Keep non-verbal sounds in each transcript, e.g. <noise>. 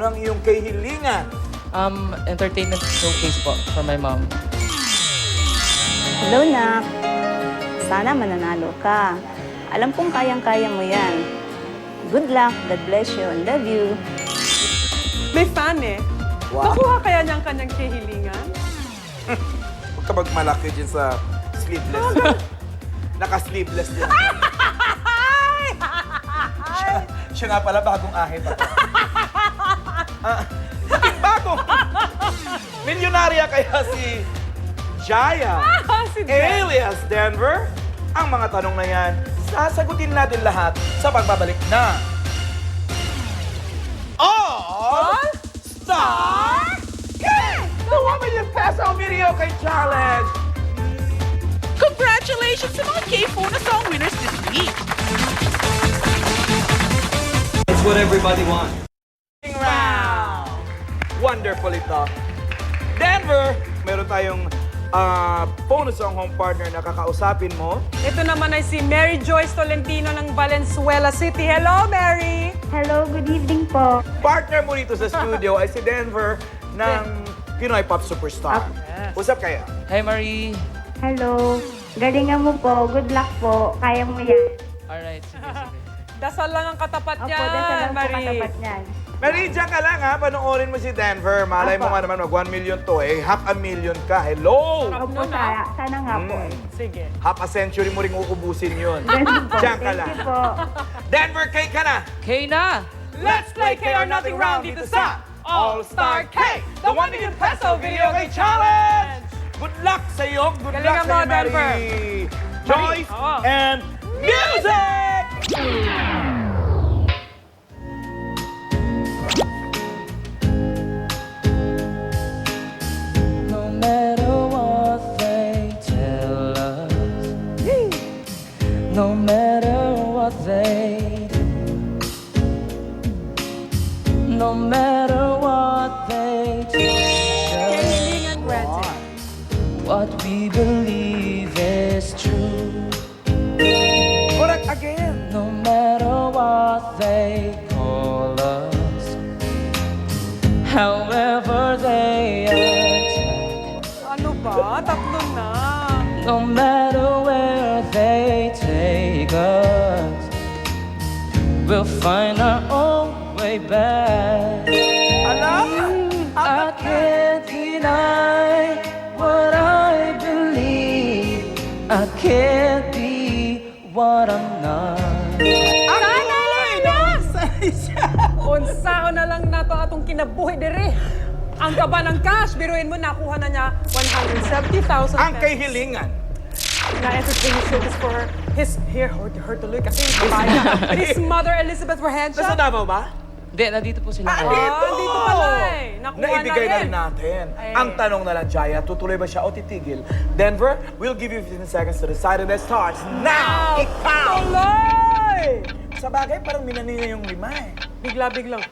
Ano ang iyong kahilingan? Um, entertainment showcase po for my mom. Hello, Nak. Sana mananalo ka. Alam kong kayang-kaya mo yan. Good luck, God bless you, and love you. May fan eh. Wow. Nakuha kaya niya ang kanyang kahilingan? <laughs> Huwag ka magmalaki dyan sa sleeveless. <laughs> Naka-sleeveless din. <laughs> siya, siya nga pala bagong ahit ako. Ah, bagong. Milyonarya kaya si Jaya. si Dan. alias Denver. Ang mga tanong na yan, sasagutin natin lahat sa pagbabalik na All Star Game! The 1 million peso video kay challenge! Congratulations sa mga K-Phone Song winners this week! It's what everybody wants. Wonderful ito. Denver, meron tayong ah, bonus song home partner na kakausapin mo. Ito naman ay si Mary Joyce Tolentino ng Valenzuela City. Hello, Mary! Hello, good evening po. Partner mo dito sa <laughs> studio ay si Denver ng Pinoy Pop Superstar. Yes. Usap kayo. Hi, Marie. Hello. Galingan mo po. Good luck po. Kaya mo yan. Alright, sige, sige. <laughs> Dasal lang ang katapat Opo, niyan, dasal lang po Marie. katapat niyan. Mary, dyan ka lang ha. Panoorin mo si Denver. Malay mo nga naman mag 1 million to eh. Half a million ka. Hello! Opo, Ano na? sana, sana nga po. Mm. Sige. Half a century mo ring uubusin yun. Ganun po. Diyan ka Thank lang. you po. Denver, kay ka na! Okay na! Let's play K or Nothing Round dito sa All-Star K, the 1 million peso video game challenge! Good luck sa iyo. Good Galingan luck mo, sa Mary. Denver. Joyce Oo. and music! No matter what they do, no matter what they granted. what we believe is true. Correct again. No matter what they call us, however they attack, Ano ba? Tatlo na. no matter where they take us, we'll find our own way back. Alam? I can't deny what I believe. I can't be what I'm not. Sanay na! <laughs> Unsaon na lang na to atong kinabuhi diri. Ang kaba ng cash, biruin mo, nakuha na niya 170,000 Ang pesos. kahilingan. Na-entertain yung showcase for his, here, her, her tuloy kasi babae na. <laughs> His mother, Elizabeth Nasa Verhensya. Davao ba? Hindi, nandito po sila. Ah, Oh, dito! dito pala eh. Nakuha Naibigay na na rin. rin natin. Ay. Ang tanong na lang, Jaya, tutuloy ba siya o titigil? Denver, we'll give you 15 seconds to decide and it starts now! Ikaw! Tuloy! Sa bagay, parang minani niya yung lima eh. Bigla-biglang.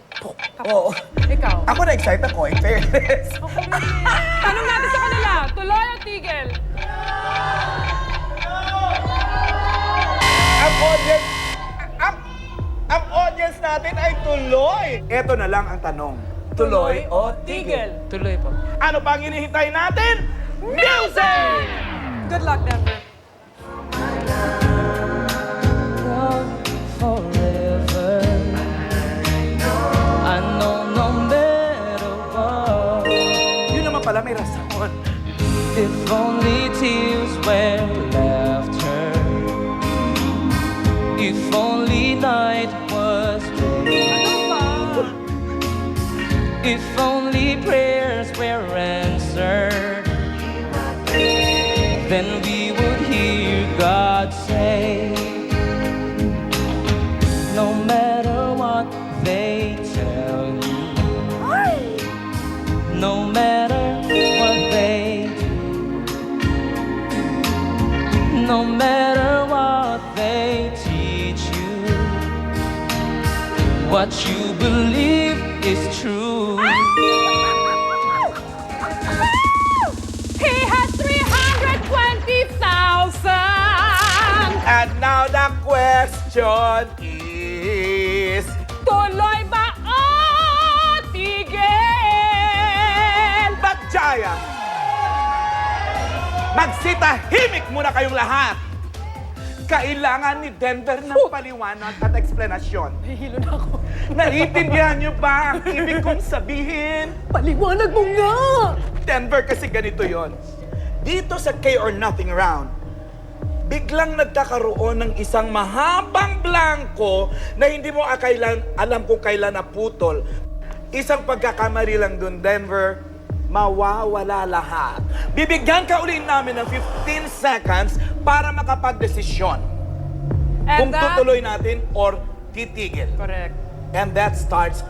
Oo. Ikaw. Ako na-excite ako, in fairness. Tanong natin sa kanila, tuloy o tigil? <laughs> audience, ang, ang audience natin ay tuloy. Ito na lang ang tanong. Tuloy o tigil? Tuloy po. Ano pa ang hinihintay natin? Music! Good luck, Denver. If only prayers were answered, then we would hear God say, no matter what they tell you, no matter what they do, no matter what they teach you, what you believe is true. <laughs> He has 320,000! And now the question is... Tuloy ba o tigil? Bagjaya! Magsitahimik muna kayong lahat! Kailangan ni Denver ng paliwanag at eksplanasyon. Hihilo na ako. Naiintindihan niyo ba ang ibig kong sabihin? Paliwanag mo nga! Denver kasi ganito yon. Dito sa K or Nothing round, biglang nagkakaroon ng isang mahabang blanco na hindi mo akailan, alam kung kailan naputol. Isang pagkakamali lang dun, Denver, mawawala lahat. Bibigyan ka uli namin ng 15 seconds para makapagdesisyon kung that- tutuloy natin or titigil. Correct. And that starts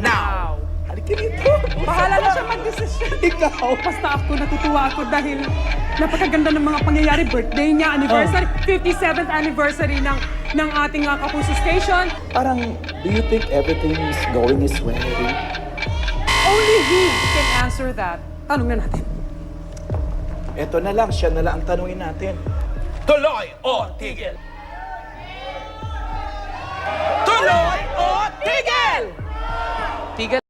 now. Halika dito. Bahala na siya mag-desisyon. Ikaw. Basta ako, natutuwa ako dahil napakaganda ng mga pangyayari. Birthday niya, anniversary, 57th anniversary ng ng ating uh, Kapuso Station. Parang, do you think everything is going his way? Only he can answer that. Tanong na natin. Ito na lang, siya na lang ang tanungin natin. Tuloy o tigil? Tuloy o tigil? Tigil